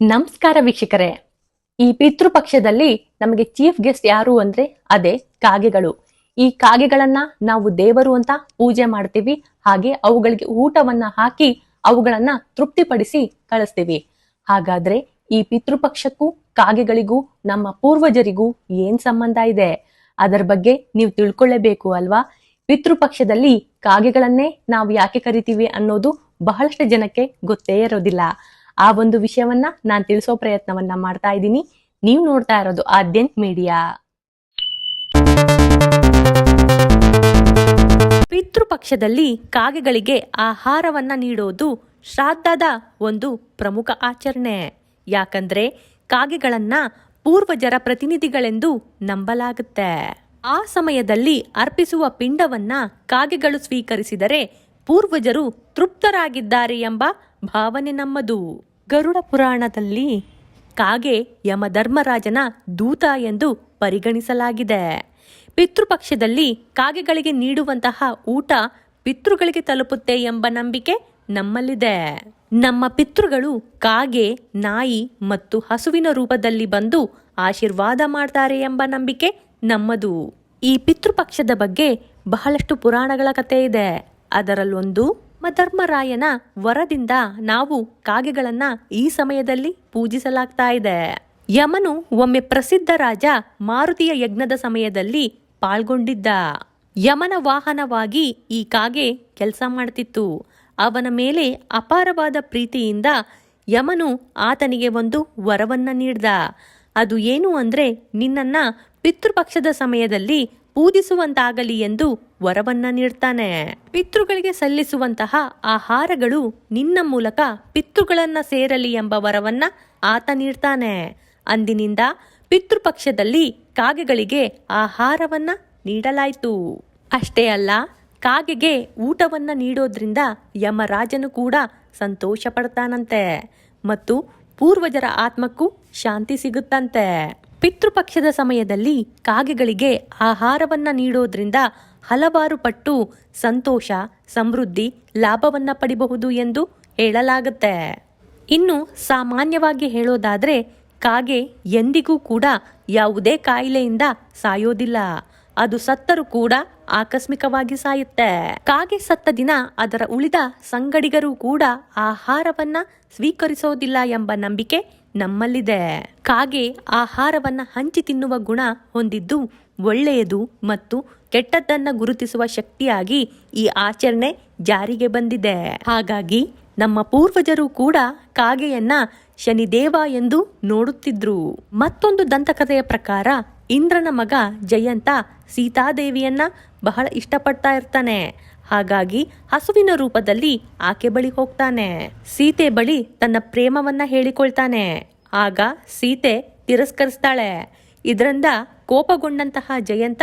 ನಮಸ್ಕಾರ ವೀಕ್ಷಕರೇ. ಈ ಪಿತೃಪಕ್ಷದಲ್ಲಿ ನಮಗೆ ಚೀಫ್ ಗೆಸ್ಟ್ ಯಾರು ಅಂದ್ರೆ ಅದೇ ಕಾಗೆಗಳು. ಈ ಕಾಗೆಗಳನ್ನ ನಾವು ದೇವರು ಅಂತ ಪೂಜೆ ಮಾಡ್ತೀವಿ, ಹಾಗೆ ಅವುಗಳಿಗೆ ಊಟವನ್ನ ಹಾಕಿ ಅವುಗಳನ್ನ ತೃಪ್ತಿಪಡಿಸಿ ಕಳಿಸ್ತೀವಿ. ಹಾಗಾದ್ರೆ ಈ ಪಿತೃಪಕ್ಷಕ್ಕೂ ಕಾಗೆಗಳಿಗೂ ನಮ್ಮ ಪೂರ್ವಜರಿಗೂ ಏನ್ ಸಂಬಂಧ ಇದೆ? ಅದರ ಬಗ್ಗೆ ನೀವು ತಿಳ್ಕೊಳ್ಳೇಬೇಕು ಅಲ್ವಾ? ಪಿತೃಪಕ್ಷದಲ್ಲಿ ಕಾಗೆಗಳನ್ನೇ ನಾವು ಯಾಕೆ ಕರಿತೀವಿ ಅನ್ನೋದು ಬಹಳಷ್ಟು ಜನಕ್ಕೆ ಗೊತ್ತೇ ಇರೋದಿಲ್ಲ. ಆ ಒಂದು ವಿಷಯವನ್ನ ನಾನ್ ತಿಳಿಸೋ ಪ್ರಯತ್ನವನ್ನ ಮಾಡ್ತಾ ಇದ್ದೀನಿ. ನೀವು ನೋಡ್ತಾ ಇರೋದು ಆದ್ಯಂತ್ ಮೀಡಿಯಾ. ಪಿತೃಪಕ್ಷದಲ್ಲಿ ಕಾಗೆಗಳಿಗೆ ಆಹಾರವನ್ನ ನೀಡೋದು ಶ್ರಾದ್ದದ ಒಂದು ಪ್ರಮುಖ ಆಚರಣೆ. ಯಾಕಂದ್ರೆ ಕಾಗೆಗಳನ್ನ ಪೂರ್ವಜರ ಪ್ರತಿನಿಧಿಗಳೆಂದು ನಂಬಲಾಗುತ್ತೆ. ಆ ಸಮಯದಲ್ಲಿ ಅರ್ಪಿಸುವ ಪಿಂಡವನ್ನ ಕಾಗೆಗಳು ಸ್ವೀಕರಿಸಿದರೆ ಪೂರ್ವಜರು ತೃಪ್ತರಾಗಿದ್ದಾರೆ ಎಂಬ ಭಾವನೆ ನಮ್ಮದು. ಗರುಡ ಪುರಾಣದಲ್ಲಿ ಕಾಗೆ ಯಮಧರ್ಮರಾಜನ ದೂತ ಎಂದು ಪರಿಗಣಿಸಲಾಗಿದೆ. ಪಿತೃಪಕ್ಷದಲ್ಲಿ ಕಾಗೆಗಳಿಗೆ ನೀಡುವಂತಹ ಊಟ ಪಿತೃಗಳಿಗೆ ತಲುಪುತ್ತೆ ಎಂಬ ನಂಬಿಕೆ ನಮ್ಮಲ್ಲಿದೆ. ನಮ್ಮ ಪಿತೃಗಳು ಕಾಗೆ, ನಾಯಿ ಮತ್ತು ಹಸುವಿನ ರೂಪದಲ್ಲಿ ಬಂದು ಆಶೀರ್ವಾದ ಮಾಡ್ತಾರೆ ಎಂಬ ನಂಬಿಕೆ ನಮ್ಮದು. ಈ ಪಿತೃಪಕ್ಷದ ಬಗ್ಗೆ ಬಹಳಷ್ಟು ಪುರಾಣಗಳ ಕಥೆ ಇದೆ. ಅದರಲ್ಲೊಂದು ಧರ್ಮರಾಯನ ವರದಿಂದ ನಾವು ಕಾಗೆಗಳನ್ನ ಈ ಸಮಯದಲ್ಲಿ ಪೂಜಿಸಲಾಗ್ತಾ ಇದೆ. ಯಮನು ಒಮ್ಮೆ ಪ್ರಸಿದ್ಧ ರಾಜ ಮಾರುತಿಯ ಯಜ್ಞದ ಸಮಯದಲ್ಲಿ ಪಾಲ್ಗೊಂಡಿದ್ದ. ಯಮನ ವಾಹನವಾಗಿ ಈ ಕಾಗೆ ಕೆಲಸ ಮಾಡ್ತಿತ್ತು. ಅವನ ಮೇಲೆ ಅಪಾರವಾದ ಪ್ರೀತಿಯಿಂದ ಯಮನು ಆತನಿಗೆ ಒಂದು ವರವನ್ನ ನೀಡ್ದ. ಅದು ಏನು ಅಂದ್ರೆ ನಿನ್ನನ್ನ ಪಿತೃಪಕ್ಷದ ಸಮಯದಲ್ಲಿ ಪೂಜಿಸುವಂತಾಗಲಿ ಎಂದು ವರವನ್ನ ನೀಡ್ತಾನೆ. ಪಿತೃಗಳಿಗೆ ಸಲ್ಲಿಸುವಂತಹ ಆಹಾರಗಳು ನಿನ್ನ ಮೂಲಕ ಪಿತೃಗಳನ್ನ ಸೇರಲಿ ಎಂಬ ವರವನ್ನ ಆತ ನೀಡ್ತಾನೆ. ಅಂದಿನಿಂದ ಪಿತೃಪಕ್ಷದಲ್ಲಿ ಕಾಗೆಗಳಿಗೆ ಆಹಾರವನ್ನ ನೀಡಲಾಯಿತು. ಅಷ್ಟೇ ಅಲ್ಲ, ಕಾಗೆಗೆ ಊಟವನ್ನ ನೀಡೋದ್ರಿಂದ ಯಮರಾಜನು ಕೂಡ ಸಂತೋಷ ಪಡ್ತಾನಂತೆ ಮತ್ತು ಪೂರ್ವಜರ ಆತ್ಮಕ್ಕೂ ಶಾಂತಿ ಸಿಗುತ್ತಂತೆ. ಪಿತೃಪಕ್ಷದ ಸಮಯದಲ್ಲಿ ಕಾಗೆಗಳಿಗೆ ಆಹಾರವನ್ನ ನೀಡೋದ್ರಿಂದ ಹಲವಾರು ಪಟ್ಟು ಸಂತೋಷ, ಸಮೃದ್ಧಿ, ಲಾಭವನ್ನ ಪಡಿಬಹುದು ಎಂದು ಹೇಳಲಾಗುತ್ತೆ. ಇನ್ನು ಸಾಮಾನ್ಯವಾಗಿ ಹೇಳೋದಾದ್ರೆ ಕಾಗೆ ಎಂದಿಗೂ ಕೂಡ ಯಾವುದೇ ಕಾಯಿಲೆಯಿಂದ ಸಾಯೋದಿಲ್ಲ. ಅದು ಸತ್ತರೂ ಕೂಡ ಆಕಸ್ಮಿಕವಾಗಿ ಸಾಯುತ್ತೆ. ಕಾಗೆ ಸತ್ತ ದಿನ ಅದರ ಉಳಿದ ಸಂಗಡಿಗರು ಕೂಡ ಆಹಾರವನ್ನ ಸ್ವೀಕರಿಸೋದಿಲ್ಲ ಎಂಬ ನಂಬಿಕೆ ನಮ್ಮಲ್ಲಿದೆ. ಕಾಗೆ ಆಹಾರವನ್ನ ಹಂಚಿ ತಿನ್ನುವ ಗುಣ ಹೊಂದಿದ್ದು ಒಳ್ಳೆಯದು ಮತ್ತು ಕೆಟ್ಟದ್ದನ್ನ ಗುರುತಿಸುವ ಶಕ್ತಿಯಾಗಿ ಈ ಆಚರಣೆ ಜಾರಿಗೆ ಬಂದಿದೆ. ಹಾಗಾಗಿ ನಮ್ಮ ಪೂರ್ವಜರು ಕೂಡ ಕಾಗೆಯನ್ನ ಶನಿದೇವ ಎಂದು ನೋಡುತ್ತಿದ್ರು. ಮತ್ತೊಂದು ದಂತಕಥೆಯ ಪ್ರಕಾರ ಇಂದ್ರನ ಮಗ ಜಯಂತ ಸೀತಾದೇವಿಯನ್ನ ಬಹಳ ಇಷ್ಟಪಡ್ತಾ ಇರ್ತಾನೆ. ಹಾಗಾಗಿ ಹಸುವಿನ ರೂಪದಲ್ಲಿ ಆಕೆ ಬಳಿ ಹೋಗ್ತಾನೆ. ಸೀತೆ ಬಳಿ ತನ್ನ ಪ್ರೇಮವನ್ನ ಹೇಳಿಕೊಳ್ತಾನೆ. ಆಗ ಸೀತೆ ತಿರಸ್ಕರಿಸ್ತಾಳೆ. ಇದರಿಂದ ಕೋಪಗೊಂಡಂತಹ ಜಯಂತ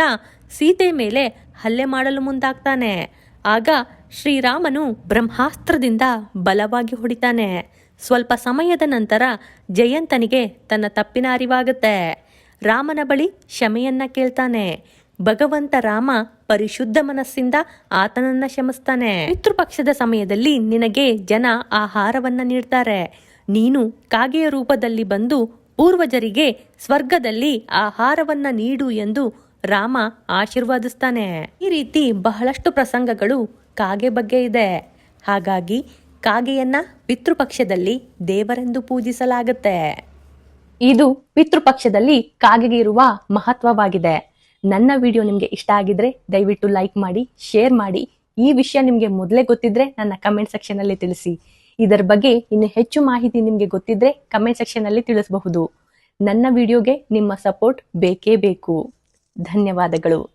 ಸೀತೆ ಮೇಲೆ ಹಲ್ಲೆ ಮಾಡಲು ಮುಂದಾಗ್ತಾನೆ. ಆಗ ಶ್ರೀರಾಮನು ಬ್ರಹ್ಮಾಸ್ತ್ರದಿಂದ ಬಲವಾಗಿ ಹೊಡಿತಾನೆ. ಸ್ವಲ್ಪ ಸಮಯದ ನಂತರ ಜಯಂತನಿಗೆ ತನ್ನ ತಪ್ಪಿನ ಅರಿವಾಗುತ್ತೆ. ರಾಮನ ಬಳಿ ಕ್ಷಮೆಯನ್ನ ಕೇಳ್ತಾನೆ. ಭಗವಂತ ರಾಮ ಪರಿಶುದ್ಧ ಮನಸ್ಸಿಂದ ಆತನನ್ನ ಶಮಿಸ್ತಾನೆ ಪಿತೃಪಕ್ಷದ ಸಮಯದಲ್ಲಿ ನಿನಗೆ ಜನ ಆಹಾರವನ್ನ ನೀಡ್ತಾರೆ. ನೀನು ಕಾಗೆಯ ರೂಪದಲ್ಲಿ ಬಂದು ಪೂರ್ವಜರಿಗೆ ಸ್ವರ್ಗದಲ್ಲಿ ಆಹಾರವನ್ನ ನೀಡು ಎಂದು ರಾಮ ಆಶೀರ್ವಾದಿಸ್ತಾನೆ. ಈ ರೀತಿ ಬಹಳಷ್ಟು ಪ್ರಸಂಗಗಳು ಕಾಗೆ ಬಗ್ಗೆ ಇದೆ. ಹಾಗಾಗಿ ಕಾಗೆಯನ್ನ ಪಿತೃಪಕ್ಷದಲ್ಲಿ ದೇವರೆಂದು ಪೂಜಿಸಲಾಗುತ್ತೆ. ಇದು ಪಿತೃಪಕ್ಷದಲ್ಲಿ ಕಾಗೆಗೆ ಇರುವ ಮಹತ್ವವಾಗಿದೆ. ನನ್ನ ವಿಡಿಯೋ ನಿಮಗೆ ಇಷ್ಟ ಆಗಿದ್ರೆ ದಯವಿಟ್ಟು ಲೈಕ್ ಮಾಡಿ, ಶೇರ್ ಮಾಡಿ. ಈ ವಿಷಯ ನಿಮಗೆ ಮೊದಲೇ ಗೊತ್ತಿದ್ರೆ ನನ್ನ ಕಮೆಂಟ್ ಸೆಕ್ಷನ್ ಅಲ್ಲಿ ತಿಳಿಸಿ. ಇದರ ಬಗ್ಗೆ ಇನ್ನು ಹೆಚ್ಚು ಮಾಹಿತಿ ನಿಮಗೆ ಗೊತ್ತಿದ್ರೆ ಕಮೆಂಟ್ ಸೆಕ್ಷನ್ ಅಲ್ಲಿ ತಿಳಿಸಬಹುದು. ನನ್ನ ವಿಡಿಯೋಗೆ ನಿಮ್ಮ ಸಪೋರ್ಟ್ ಬೇಕೇ ಬೇಕು. ಧನ್ಯವಾದಗಳು.